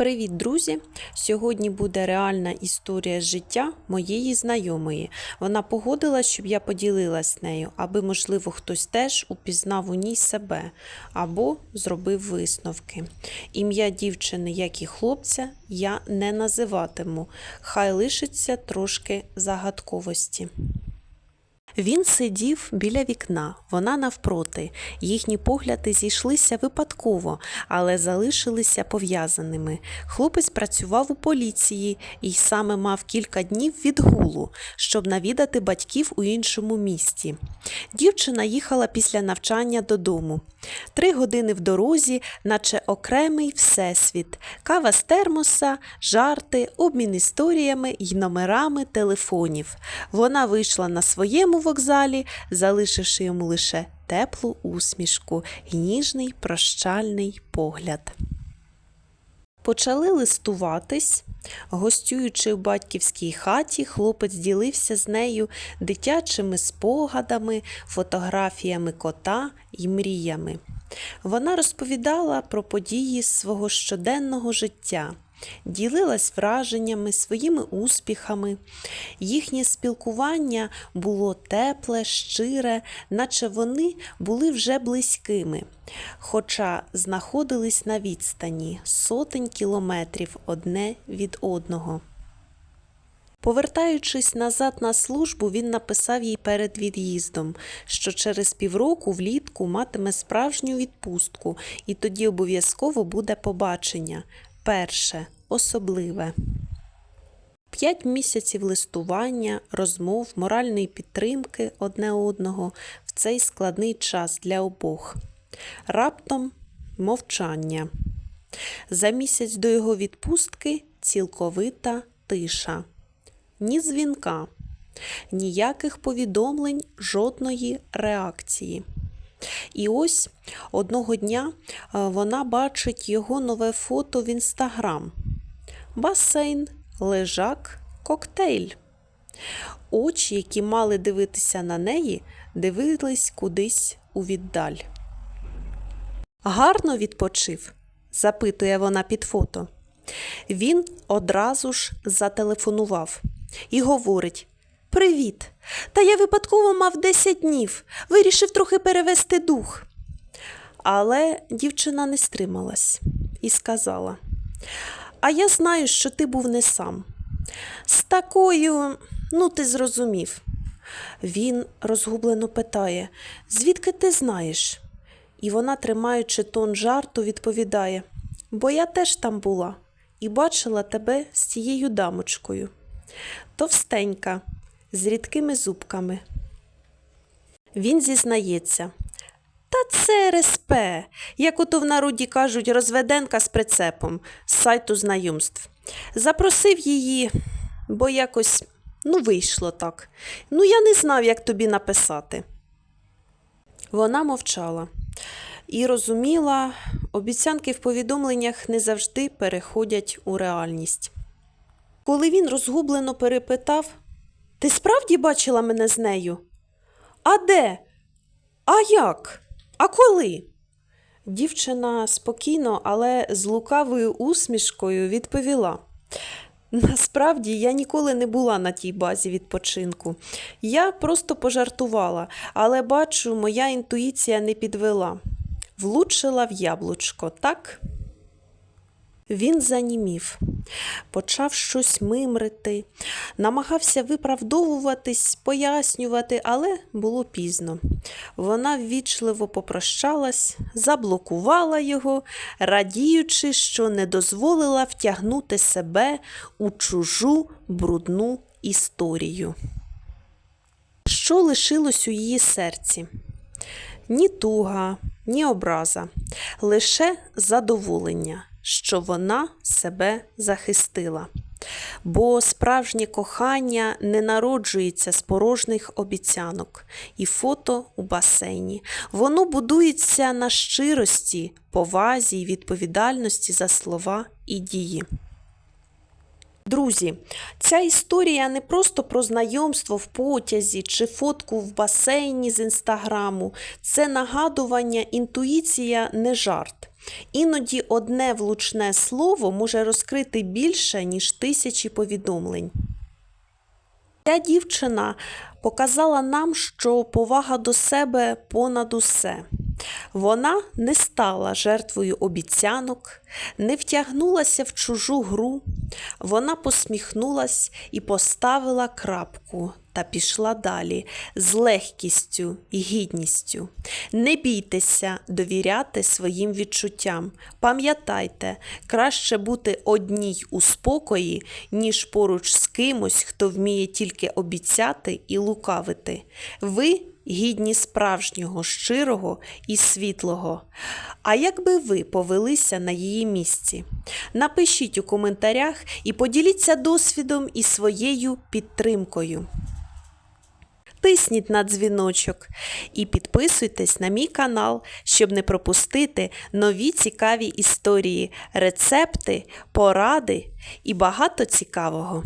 Привіт, друзі! Сьогодні буде реальна історія життя моєї знайомої. Вона погодилась, щоб я поділилась нею, аби, можливо, хтось теж упізнав у ній себе або зробив висновки. Ім'я дівчини, як і хлопця, я не називатиму. Хай лишиться трошки загадковості. Він сидів біля вікна, вона навпроти. Їхні погляди зійшлися випадково, але залишилися пов'язаними. Хлопець працював у поліції і саме мав кілька днів відгулу, щоб навідати батьків у іншому місті. Дівчина їхала після навчання додому. Три години в дорозі, наче окремий всесвіт, кава з термоса, жарти, обмін історіями й номерами телефонів. Вона вийшла на своєму вокзалі, залишивши йому лише теплу усмішку ніжний прощальний погляд. Почали листуватись. Гостюючи в батьківській хаті, хлопець ділився з нею дитячими спогадами, фотографіями кота і мріями. Вона розповідала про події свого щоденного життя, ділилась враженнями, своїми успіхами. Їхнє спілкування було тепле, щире, наче вони були вже близькими, хоча знаходились на відстані сотень кілометрів одне від одного. Повертаючись назад на службу, він написав їй перед від'їздом, що через півроку влітку матиме справжню відпустку, і тоді обов'язково буде побачення. Перше, особливе. П'ять місяців листування, розмов, моральної підтримки одне одного в цей складний час для обох. Раптом мовчання. За місяць до його відпустки цілковита тиша. Ні дзвінка, ніяких повідомлень, жодної реакції. І ось одного дня е, вона бачить його нове фото в інстаграм. Басейн, лежак, коктейль. Очі, які мали дивитися на неї, дивились кудись у віддаль. Гарно відпочив? запитує вона під фото. Він одразу ж зателефонував і говорить: Привіт! Та я випадково мав 10 днів, вирішив трохи перевести дух. Але дівчина не стрималась і сказала: А я знаю, що ти був не сам. З такою, ну, ти зрозумів. Він розгублено питає: Звідки ти знаєш? І вона, тримаючи тон жарту, відповідає: Бо я теж там була і бачила тебе з цією дамочкою. Товстенька, з рідкими зубками. Він зізнається. Та це РСП, як ото в народі кажуть, розведенка з прицепом з сайту знайомств. Запросив її, бо якось ну, вийшло так. Ну, я не знав, як тобі написати. Вона мовчала і розуміла, обіцянки в повідомленнях не завжди переходять у реальність. Коли він розгублено перепитав Ти справді бачила мене з нею? А де? А як? А коли? Дівчина спокійно, але з лукавою усмішкою відповіла. Насправді я ніколи не була на тій базі відпочинку. Я просто пожартувала, але бачу, моя інтуїція не підвела. Влучила в яблучко, так? Він занімів, почав щось мимрити, намагався виправдовуватись, пояснювати, але було пізно. Вона ввічливо попрощалась, заблокувала його, радіючи, що не дозволила втягнути себе у чужу брудну історію. Що лишилось у її серці? Ні туга, ні образа, лише задоволення, що вона себе захистила. Бо справжнє кохання не народжується з порожніх обіцянок і фото у басейні. Воно будується на щирості, повазі й відповідальності за слова і дії. Друзі, ця історія не просто про знайомство в потязі чи фотку в басейні з інстаграму. Це нагадування, інтуїція не жарт. Іноді одне влучне слово може розкрити більше, ніж тисячі повідомлень. Ця дівчина показала нам, що повага до себе понад усе. Вона не стала жертвою обіцянок, не втягнулася в чужу гру. Вона посміхнулась і поставила крапку та пішла далі з легкістю і гідністю. Не бійтеся довіряти своїм відчуттям. Пам'ятайте, краще бути одній у спокої, ніж поруч з кимось, хто вміє тільки обіцяти і лукавити. Ви гідні справжнього, щирого і світлого. А як би ви повелися на її місці? Напишіть у коментарях і поділіться досвідом і своєю підтримкою. Тисніть на дзвіночок і підписуйтесь на мій канал, щоб не пропустити нові цікаві історії, рецепти, поради і багато цікавого.